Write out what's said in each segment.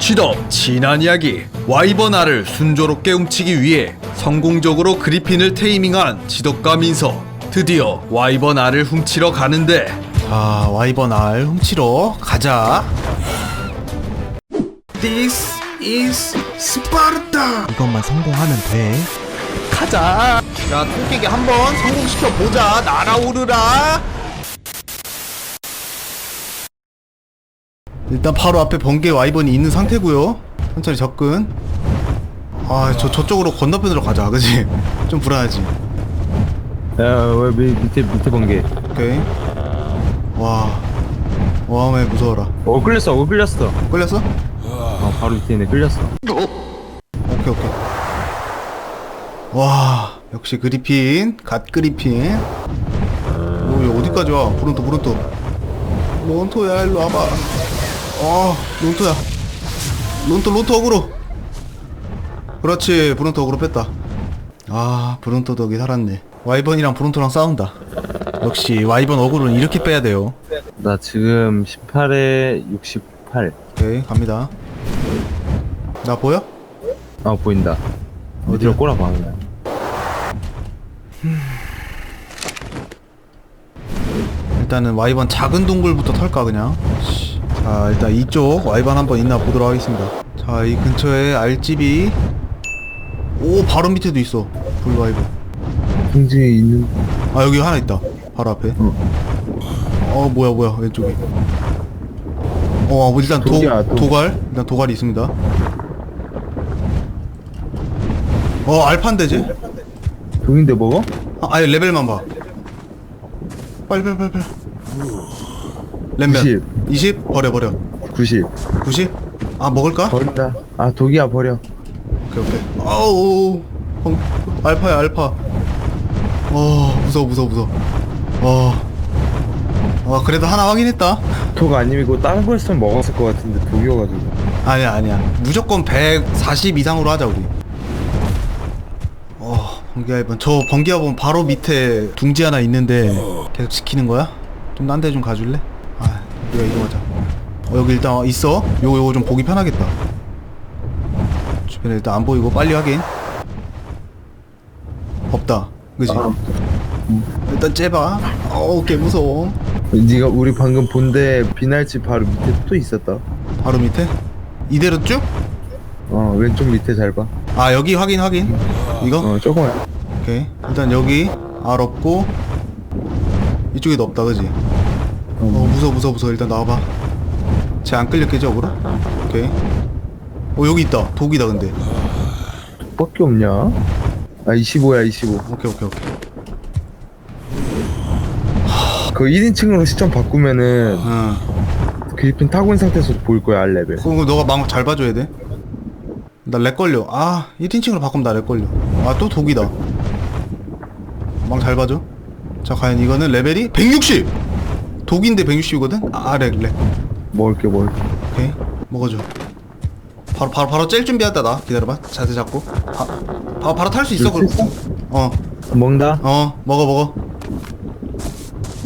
취업 지난 이야기 알을 순조롭게 훔치기 위해 성공적으로 그리핀을 테이밍한 지독과 민서 드디어 알을 훔치러 가는데. 자 와이번 알 훔치러 가자. This is 스파르타 이것만 성공하면 돼. 가자. 자 토끼기 한번 성공시켜 보자. 날아오르라 일단 바로 앞에 번개 와이번이 있는 상태고요. 천천히 접근. 아 저 저쪽으로 건너편으로 가자. 그지? 좀 불안하지. 야왜 밑에 밑에 번개? 오케이. 와. 와매 무서워라. 어 끌렸어. 어 끌렸어. 끌렸어? 어 바로 밑에 있네. 끌렸어. 오케이 오케이. 와 역시 그리핀. 갓 그리핀. 오 여기 어디까지 와? 브론토 브론토 론토야 일로 와봐 어 론토야. 론토 론토 어그로. 그렇지 브론토 어그로 뺐다. 아 브론토 덕이 살았네. 와이번이랑 브론토랑 싸운다. 역시 와이번 어그로는 이렇게 빼야 돼요. 나 지금 18에 68 오케이 갑니다. 나 보여? 아 보인다. 어디로 꼬라봐 그냥. 일단은 와이번 작은 동굴부터 털까 그냥 자 일단 이쪽 와이번 한번 있나 보도록 하겠습니다. 자 이 근처에 알집이 오 바로 밑에도 있어. 불와이번 풍지에 있는 아 여기 하나 있다. 바로 앞에. 어. 뭐야 뭐야 왼쪽에 어 일단 도, 독이야, 독. 도갈? 일단 도갈이 있습니다. 어 알판데지 동인데 먹어? 아, 아예 레벨만 봐. 빨리 빨리 빨리 빨리. 램 몇 90. 20 버려 버려. 90 90? 아 먹을까? 버린다. 아 독이야 버려. 오케이 오케이. 아우 어, 알파야 알파. 어 무서워 무서워 무서워. 어. 아, 그래도 하나 확인했다. 독 아니고 다른 거였으면 먹었을 것 같은데 독이어가지고. 아니야 아니야. 무조건 140 이상으로 하자 우리. 어 번개알번. 저 번개알번 바로 밑에 둥지 하나 있는데 계속 지키는 거야? 좀 딴 데 좀 가줄래? 아 우리가 이동하자. 어 여기 일단 있어. 요거 요거 좀 보기 편하겠다. 주변에 일단 안 보이고 빨리 확인. 없다. 그지? 일단 째봐. 어우 개 무서워. 네가 우리 방금 본데 비날집 바로 밑에 또 있었다. 바로 밑에? 이대로 쭉? 어 왼쪽 밑에 잘 봐. 아 여기 확인 확인. 이거? 어 조금만 오케이. 일단 여기 알 없고 이쪽에도 없다 그지? 어 무서워 무서워 무서워. 일단 나와봐. 쟤 안 끌렸겠지 어그로? 오케이. 어 여기 있다. 독이다 근데. 밖에 없냐? 아 25야 25 오케이 오케이 오케이. 그 1인칭으로 시점 바꾸면은 응 그리핀 타고 있는 상태에서 보일 거야 알 레벨 그럼 너가 막잘 봐줘야 돼나 렉 걸려. 아 1인칭으로 바꾸면 나렉 걸려. 아 또 독이다. 망 잘 봐줘. 자 과연 이거는 레벨이 160 독인데 160이거든? 아 렉 렉 먹을게 먹을게. 오케이 먹어줘. 바로 바로 바로 짤 준비한다 나. 기다려봐. 자세 잡고. 바, 바, 바로 탈 수 있어 그럼. 어어. 먹는다? 어, 먹어 먹어.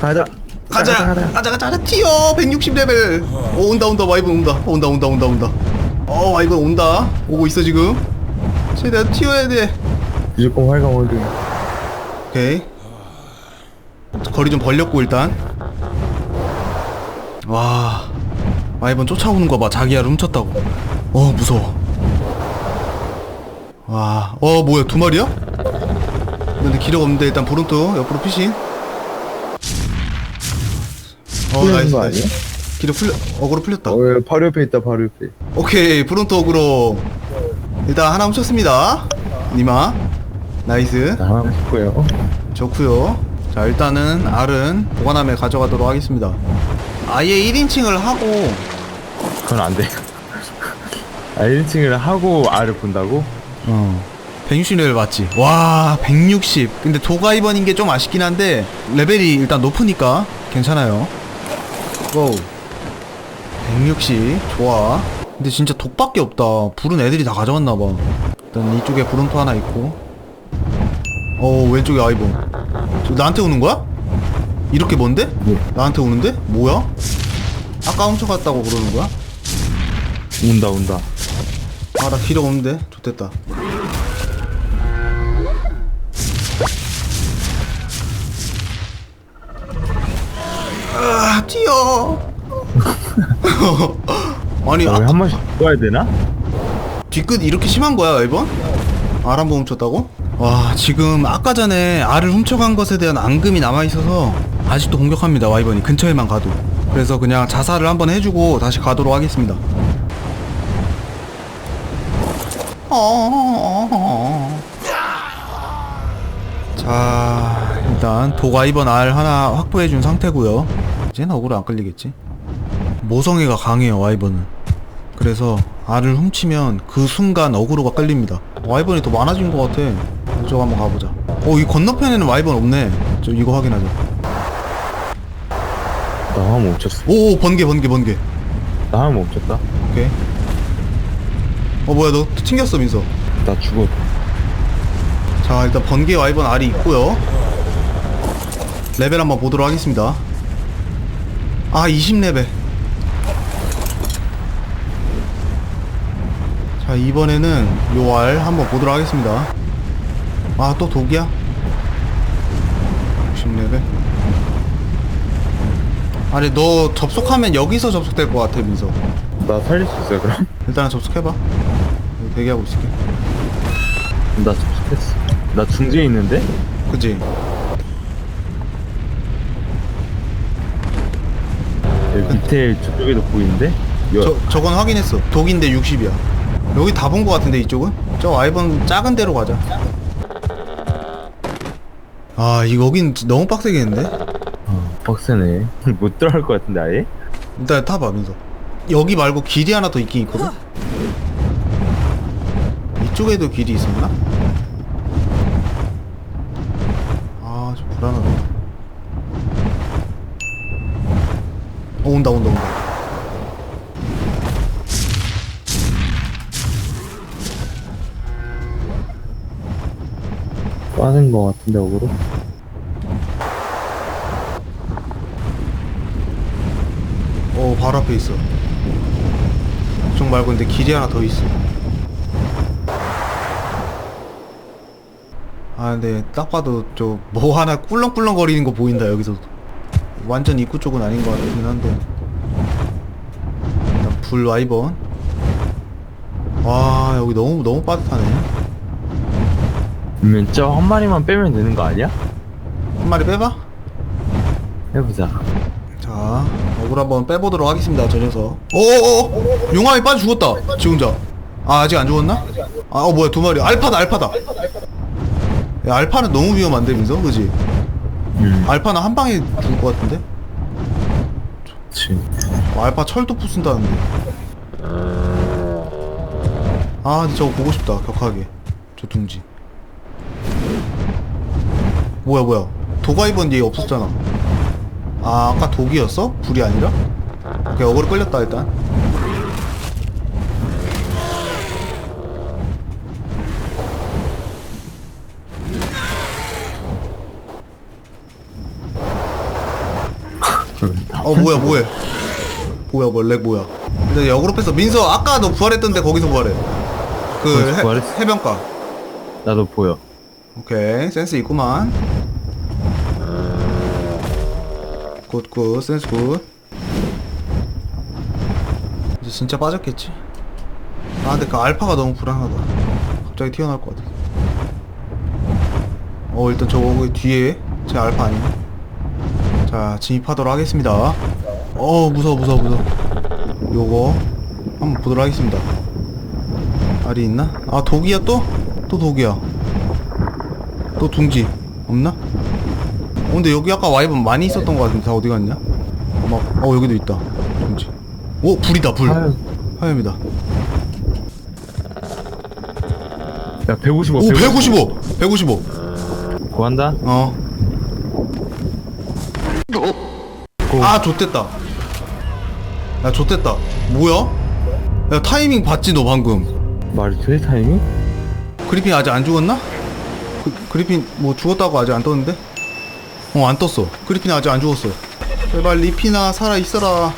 가자. 가자. 가자 가자. 가자 튀어. 160레벨. 오 온다 온다. 와이번 온다. 온다 온다 온다 온다. 어 와이번 온다. 오고 있어 지금. 최대한 튀어야 돼. 무조건 활강 월드 오케이. 거리 좀 벌렸고 일단 와 와이번 쫓아오는 거 봐. 자기야를 훔쳤다고. 어 무서워. 와어 뭐야 두 마리야? 근데 기력 없는데 일단 보론토 옆으로 피신. 어 풀리는 나이스 거 나이스? 기력 풀려 어그로 풀렸다. 어 예, 바로 옆에 있다 바로 옆에. 오케이 브론토 어그로. 일단 하나 훔쳤습니다. 니마. 나이스. 아 좋고요. 좋구요. 자 일단은 R은 보관함에 가져가도록 하겠습니다 아예 1인칭을 하고. 그건 안 돼 아 1인칭을 하고 R을 본다고? 어. 160레벨 맞지? 와 160 근데 도가이번인 게 좀 아쉽긴 한데 레벨이 일단 높으니까 괜찮아요. 고 160 좋아. 근데 진짜 독밖에 없다. 불은 애들이 다 가져갔나 봐. 일단 이쪽에 브론토 하나 있고. 어 왼쪽에 아이본 저 나한테 오는 거야? 이렇게 먼데? 네. 나한테 오는데? 뭐야? 아까 훔쳐갔다고 그러는 거야? 온다 온다 아 나 기력 없는데 좋됐다 아 뛰어 아니 아, 아, 왜한 번씩 바꿔야 되나? 뒤끝 이렇게 심한 거야 이번? 알 한 번 훔쳤다고? 와 지금 아까 전에 알을 훔쳐간 것에 대한 앙금이 남아있어서 아직도 공격합니다 와이번이. 근처에만 가도. 그래서 그냥 자살을 한번 해주고 다시 가도록 하겠습니다. 자 일단 도가이번 알 하나 확보해준 상태고요. 이제는 억울로 안 끌리겠지? 모성애가 강해요 와이번은. 그래서 알을 훔치면 그 순간 어그로가 끌립니다. 와이번이 더 많아진 것 같아. 이쪽 한번 가보자. 어이 건너편에는 와이번 없네. 저 이거 확인하자 나 하나 못 쳤어. 오 번개 번개 번개. 나 하나 못 쳤다. 오케이. 어 뭐야 너 튕겼어 민서. 나 죽어. 자 일단 번개 와이번 알이 있고요. 레벨 한번 보도록 하겠습니다. 아 20레벨. 자 이번에는 요알 한번 보도록 하겠습니다. 아 또 독이야? 60레벨 아니 너 접속하면 여기서 접속될 것 같아 민서 나 살릴 수 있어요 그럼? 일단 접속해봐 여기 대기하고 있을게 나 접속했어 나 중지에 있는데? 그치? 여기 밑에 저쪽에도 보이는데? 여, 저, 저건 확인했어. 독인데 60이야. 여기 다본거 같은데 이쪽은? 저 와이번 작은 데로 가자. 아, 이 여긴 너무 빡세겠는데? 어, 빡세네 못 들어갈 것 같은데 아예? 일단 타봐, 민서. 여기 말고 길이 하나 더 있긴 있거든? 이쪽에도 길이 있었나? 아, 좀 불안하다. 어, 온다, 온다, 온다. 빠진 것 같은데 어그로? 어 바로 앞에 있어. 그쪽 말고 근데 길이 하나 더 있어. 아 근데 딱 봐도 저 뭐 하나 꿀렁꿀렁 거리는 거 보인다 여기서. 완전 입구 쪽은 아닌 것 같긴 한데. 일단 불 와이번. 와 여기 너무 너무 빠듯하네. 그러면 저 한 마리만 빼면 되는 거 아니야? 한 마리 빼봐. 해보자. 자, 어글 한번 빼보도록 하겠습니다, 저 녀석. 어어어! 용암이 빠져 죽었다, 지 혼자. 아, 아직 안 죽었나? 아, 어, 뭐야, 두 마리. 알파다, 알파다! 야, 알파는 너무 위험한데, 민서? 그지? 음 알파는 한 방에 죽을 것 같은데? 어, 알파 철도 부순다는데. 아, 근데 저거 보고 싶다, 격하게. 저 둥지. 뭐야, 뭐야. 도가이번 얘 없었잖아. 아, 아까 독이었어? 불이 아니라? 오케이, 어그로 끌렸다, 일단. 어, 뭐야, 뭐해. 뭐야, 뭐야, 렉 뭐야. 근데 역으로 뺐어. 민서, 아까 너 부활했던데 거기서 부활해. 그, 거기서 해, 부활했어? 해변가. 나도 보여 오케이, 센스 있구만. 굿, 굿, 센스 굿. 이제 진짜 빠졌겠지. 아, 근데 그 알파가 너무 불안하다. 갑자기 튀어나올 것 같아. 어, 일단 저거 뒤에 제 알파 아니네. 자, 진입하도록 하겠습니다. 어, 무서워, 무서워, 무서워. 요거 한번 보도록 하겠습니다. 알이 있나? 아, 독이야 또? 또 독이야. 또 둥지 없나? 어, 근데 여기 아까 와이번 많이 있었던 것 같은데 다 어디 갔냐? 어, 막, 어 여기도 있다 둥지 오 불이다 불 하얀. 하염이다 야 155, 오 155! 155! 구한다? 어. 아, 좆됐다. 야, 좆됐다. 뭐야? 야, 타이밍 봤지, 너 방금. 말이 돼 타이밍? 그리핀 아직 안 죽었나? 그, 그리핀 뭐 죽었다고 아직 안 떴는데? 어, 안 떴어. 그리핀 아직 안 죽었어. 제발 리피나 살아 있어라.